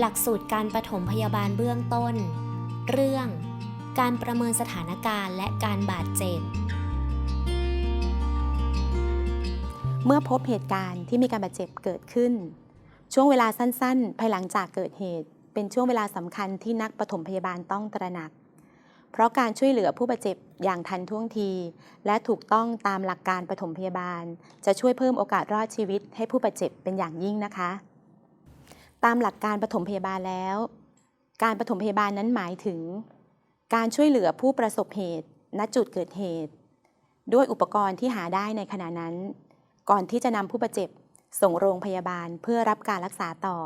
หลักสูตรการปฐมพยาบาลเบื้องต้น เรื่อง การประเมินสถานการณ์และการบาดเจ็บ เมื่อพบเหตุการณ์ที่มีการบาดเจ็บเกิดขึ้น ช่วงเวลาสั้นๆ ภายหลังจากเกิดเหตุ เป็นช่วงเวลาสำคัญที่นักปฐมพยาบาลต้องตระหนัก เพราะการช่วยเหลือผู้บาดเจ็บอย่างทันท่วงที และถูกต้องตามหลักการปฐมพยาบาล จะช่วยเพิ่มโอกาสรอดชีวิตให้ผู้บาดเจ็บเป็นอย่างยิ่งนะคะ ตามหลักการปฐมพยาบาลแล้ว การปฐมพยาบาลนั้นหมายถึง การช่วยเหลือผู้ประสบเหตุ ณจุดเกิดเหตุ ด้วยอุปกรณ์ที่หาได้ในขณะนั้น ก่อนที่จะนำผู้บาดเจ็บส่งโรงพยาบาลเพื่อรับการรักษาต่อ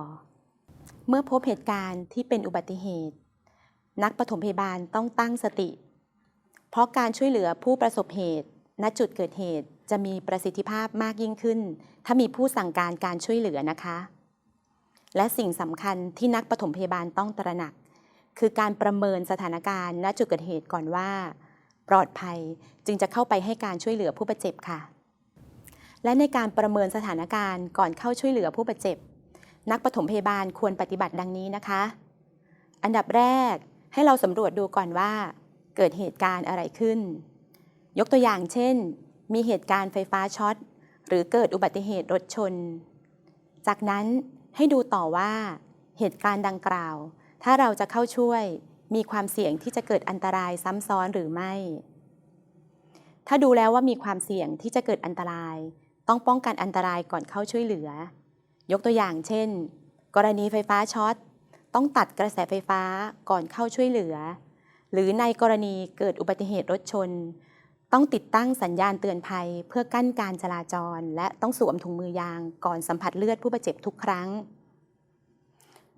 เมื่อพบเหตุการณ์ที่เป็นอุบัติเหตุ นักปฐมพยาบาลต้องตั้งสติ เพราะการช่วยเหลือผู้ประสบเหตุ ณจุดเกิดเหตุจะมีประสิทธิภาพมากยิ่งขึ้น ถ้ามีผู้สั่งการการช่วยเหลือนะคะ และสิ่งสำคัญที่นักปฐมพยาบาลต้องตระหนัก คือการประเมินสถานการณ์ณจุดเกิดเหตุก่อนว่า ปลอดภัยจึงจะเข้าไปให้การช่วยเหลือผู้บาดเจ็บค่ะ และในการประเมินสถานการณ์ก่อนเข้าช่วยเหลือผู้บาดเจ็บ นักปฐมพยาบาลควรปฏิบัติดังนี้นะคะ อันดับแรกให้เราสำรวจดูก่อนว่า เกิดเหตุการณ์อะไรขึ้น ยกตัวอย่างเช่น มีเหตุการณ์ไฟฟ้าช็อตหรือเกิดอุบัติเหตุรถชน จากนั้น ให้ดูต่อว่าเหตุการณ์ดังกล่าว ถ้าเราจะเข้าช่วยมีความเสี่ยงที่จะเกิดอันตรายซ้ำซ้อนหรือไม่ ถ้าดูแล้วว่ามีความเสี่ยงที่จะเกิดอันตราย ต้องป้องกันอันตรายก่อนเข้าช่วยเหลือ ยกตัวอย่างเช่น กรณีไฟฟ้าช็อตต้องตัดกระแสไฟฟ้าก่อนเข้าช่วยเหลือ หรือในกรณีเกิดอุบัติเหตุรถชน ต้องติดตั้งสัญญาณเตือนภัย เพื่อกั้นการจราจร และต้องสวมถุงมือยางก่อนสัมผัสเลือดผู้บาดเจ็บทุกครั้ง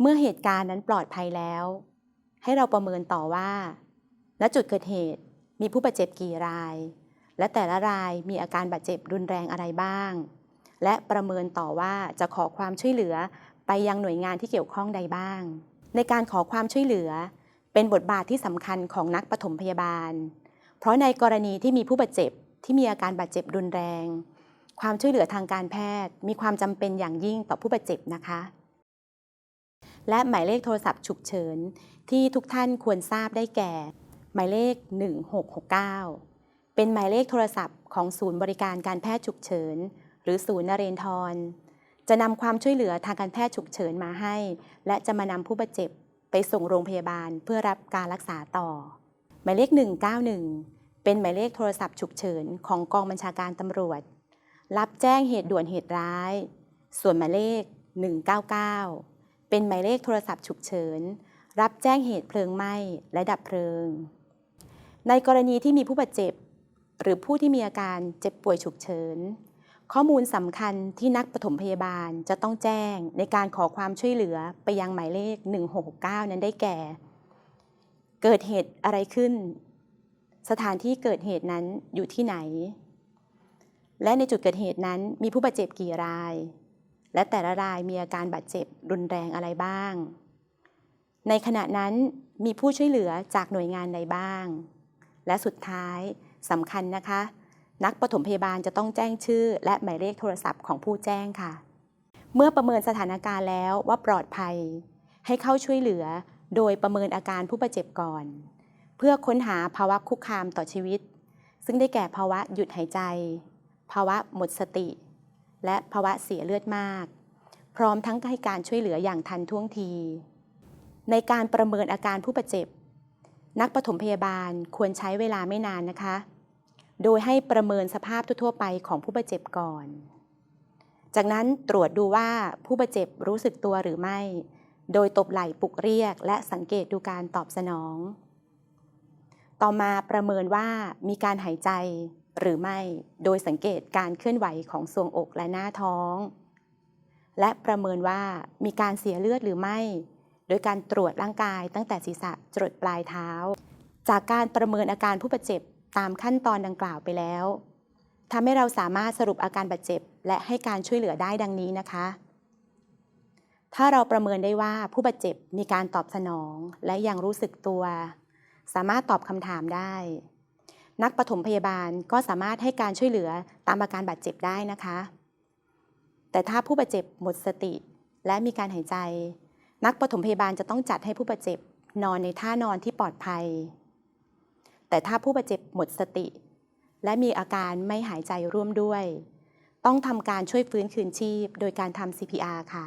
เมื่อเหตุการณ์นั้นปลอดภัยแล้ว ให้เราประเมินต่อว่า ณจุดเกิดเหตุมีผู้บาดเจ็บกี่ราย และแต่ละรายมีอาการบาดเจ็บรุนแรงอะไรบ้าง และประเมินต่อว่าจะขอความช่วยเหลือไปยังหน่วยงานที่เกี่ยวข้องใดบ้าง ในการขอความช่วยเหลือ เป็นบทบาทที่สำคัญของนักปฐมพยาบาล เพราะในกรณีที่มีผู้บาดเจ็บที่มีอาการบาดเจ็บรุนแรง ความช่วยเหลือทางการแพทย์ มีความจำเป็นอย่างยิ่งต่อผู้บาดเจ็บนะคะ และหมายเลขโทรศัพท์ฉุกเฉินที่ทุกท่านควรทราบได้แก่ หมายเลข 1669 เป็นหมายเลขโทรศัพท์ของศูนย์บริการการแพทย์ฉุกเฉิน หรือศูนย์นเรนทร จะนำความช่วยเหลือทางการแพทย์ฉุกเฉินมาให้ และจะมานำผู้บาดเจ็บไปส่งโรงพยาบาลเพื่อรับการรักษาต่อ หมายเลข 191 เป็นหมายเลขโทรศัพท์ฉุกเฉินของกองบัญชาการตำรวจ รับแจ้งเหตุด่วนเหตุร้าย ส่วนหมายเลข 199 เป็นหมายเลขโทรศัพท์ฉุกเฉิน รับแจ้งเหตุเพลิงไหม้และดับเพลิง ในกรณีที่มีผู้บาดเจ็บ หรือผู้ที่มีอาการเจ็บป่วยฉุกเฉิน ข้อมูลสำคัญที่นักปฐมพยาบาลจะต้องแจ้งในการขอความช่วยเหลือไปยังหมายเลข 1669 นั้นได้แก่ เกิดเหตุอะไรขึ้น สถานที่เกิดเหตุนั้นอยู่ที่ไหน และในจุดเกิดเหตุนั้นมีผู้บาดเจ็บกี่ราย และแต่ละรายมีอาการบาดเจ็บรุนแรงอะไรบ้าง ในขณะนั้นมีผู้ช่วยเหลือจากหน่วยงานใดบ้าง และสุดท้ายสำคัญนะคะ นักปฐมพยาบาลจะต้องแจ้งชื่อ และหมายเลขโทรศัพท์ของผู้แจ้งค่ะ เมื่อประเมินสถานการณ์แล้วว่าปลอดภัย ให้เข้าช่วยเหลือ โดยประเมินอาการผู้บาดเจ็บก่อน เพื่อค้นหาภาวะคุกคามต่อชีวิต ซึ่งได้แก่ภาวะหยุดหายใจ ภาวะหมดสติ และภาวะเสียเลือดมาก พร้อมทั้งให้การช่วยเหลืออย่างทันท่วงที ในการประเมินอาการผู้บาดเจ็บ นักปฐมพยาบาลควรใช้เวลาไม่นานนะคะ โดยให้ประเมินสภาพทั่วไปของผู้บาดเจ็บก่อน จากนั้นตรวจดูว่าผู้บาดเจ็บรู้สึกตัวหรือไม่ โดยตบไหล่ปลุกเรียก และสังเกตดูการตอบสนอง ต่อมาประเมินว่ามีการหายใจหรือไม่ โดยสังเกตการเคลื่อนไหวของทรวงอกและหน้าท้อง และประเมินว่ามีการเสียเลือดหรือไม่ โดยการตรวจร่างกายตั้งแต่ศีรษะจรดปลายเท้า จากการประเมินอาการผู้บาดเจ็บตามขั้นตอนดังกล่าวไปแล้วทำให้เราสามารถสรุปอาการบาดเจ็บ และให้การช่วยเหลือได้ดังนี้นะคะ ถ้าเราประเมินได้ว่าผู้บาดเจ็บมีการตอบสนอง และยังรู้สึกตัว สามารถตอบคำถามได้ นักปฐมพยาบาลก็สามารถให้การช่วยเหลือตามอาการบาดเจ็บได้นะคะ แต่ถ้าผู้บาดเจ็บหมดสติ และมีการหายใจ นักปฐมพยาบาลจะต้องจัดให้ผู้บาดเจ็บนอนในท่านอนที่ปลอดภัย แต่ถ้าผู้บาดเจ็บหมดสติ และมีอาการไม่หายใจร่วมด้วย ต้องทำการช่วยฟื้นคืนชีพ โดยการทำ CPR ค่ะ